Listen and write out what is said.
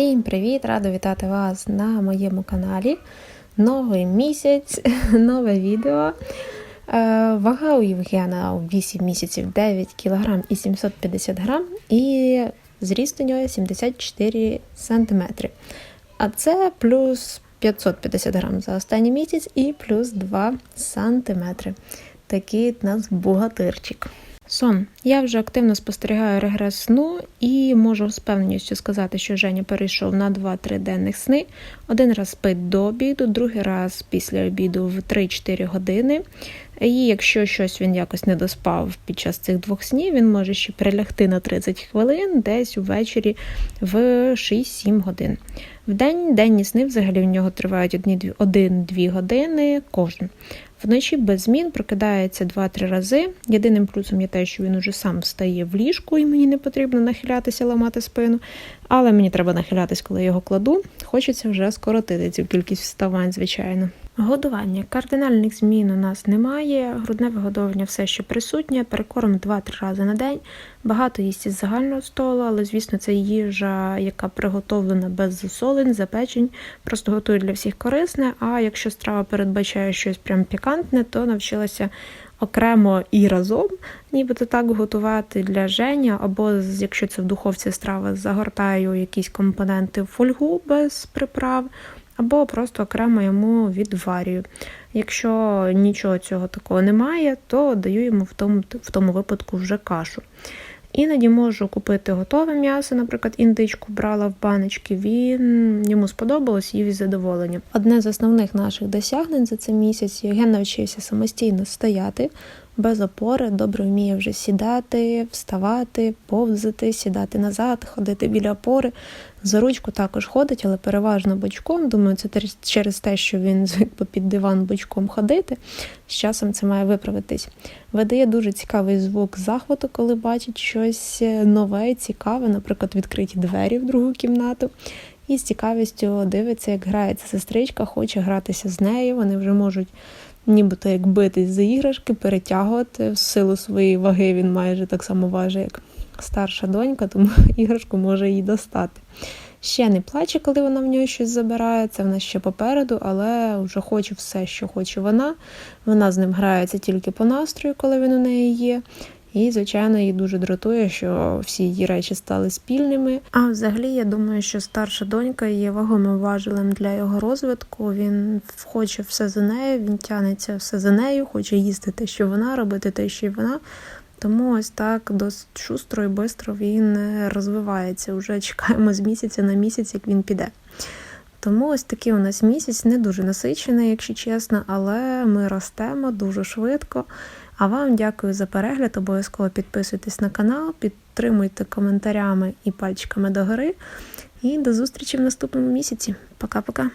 Всім привіт! Рада вітати вас на моєму каналі. Новий місяць, нове відео. Е, Вага у Євгена у 8 місяців 9 кг і 750 грам, і зріст у нього 74 см. А це плюс 550 грам за останній місяць і плюс 2 см. Такий у нас богатирчик. Сон. Я вже активно спостерігаю регрес сну і можу з певністю сказати, що Женя перейшов на 2-3 денних сни. Один раз спить до обіду, другий раз після обіду в 3-4 години. І якщо щось він якось не доспав під час цих двох снів, він може ще прилягти на 30 хвилин, десь увечері в 6-7 годин. В день денні сни взагалі в нього тривають 1-2 години кожен. Вночі без змін прокидається 2-3 рази. Єдиним плюсом є те, що він уже сам встає в ліжку, і мені не потрібно нахилятися, ламати спину. Але мені треба нахилятись, коли я його кладу. Хочеться вже скоротити цю кількість вставань, звичайно. Годування. Кардинальних змін у нас немає. Грудне вигодовування все ще присутнє, перекорм 2-3 рази на день. Багато їсть із загального столу, але, звісно, це їжа, яка приготовлена без засолень, запечень, просто готую для всіх корисне. А якщо страва передбачає щось прям пікантне, то навчилася окремо і разом, нібито так готувати для Женя, або якщо це в духовці страва, загортаю якісь компоненти в фольгу без приправ або просто окремо йому відварюю. Якщо нічого цього такого немає, то даю йому в тому, в тому випадку вже кашу. Іноді можу купити готове м'ясо, наприклад, індичку брала в баночки, він йому сподобалось їв із задоволенням. Одне з основних наших досягнень за цей місяць Євген навчився самостійно стояти без опори, добре вміє вже сідати, вставати, повзати, сідати назад, ходити біля опори. За ручку також ходить, але переважно бочком. Думаю, це через те, що він звик під диван бочком ходити. З часом це має виправитись. Видає дуже цікавий звук захвату, коли бачить щось нове, цікаве, наприклад, відкриті двері в другу кімнату. І з цікавістю дивиться, як грається сестричка, хоче гратися з нею. Вони вже можуть нібито як битись за іграшки, перетягувати в силу своєї ваги. Він майже так само важить, як старша донька, тому іграшку може її достати. Ще не плаче, коли вона в нього щось забирає, це вона ще попереду, але вже хоче все, що хоче вона. Вона з ним грається тільки по настрою, коли він у неї є. І, звичайно, її дуже дратує, що всі її речі стали спільними. А взагалі, я думаю, що старша донька є вагомим важелем для його розвитку. Він хоче все за нею, він тянеться все за нею, хоче їсти те, що вона, робити те, що вона. Тому ось так досить шустро і швидко він розвивається. Уже чекаємо з місяця на місяць, як він піде. Тому ось такий у нас місяць не дуже насичений, якщо чесно, але ми ростемо дуже швидко. А вам дякую за перегляд. Обов'язково підписуйтесь на канал, підтримуйте коментарями і пальчиками догори. І до зустрічі в наступному місяці. Пока-пока.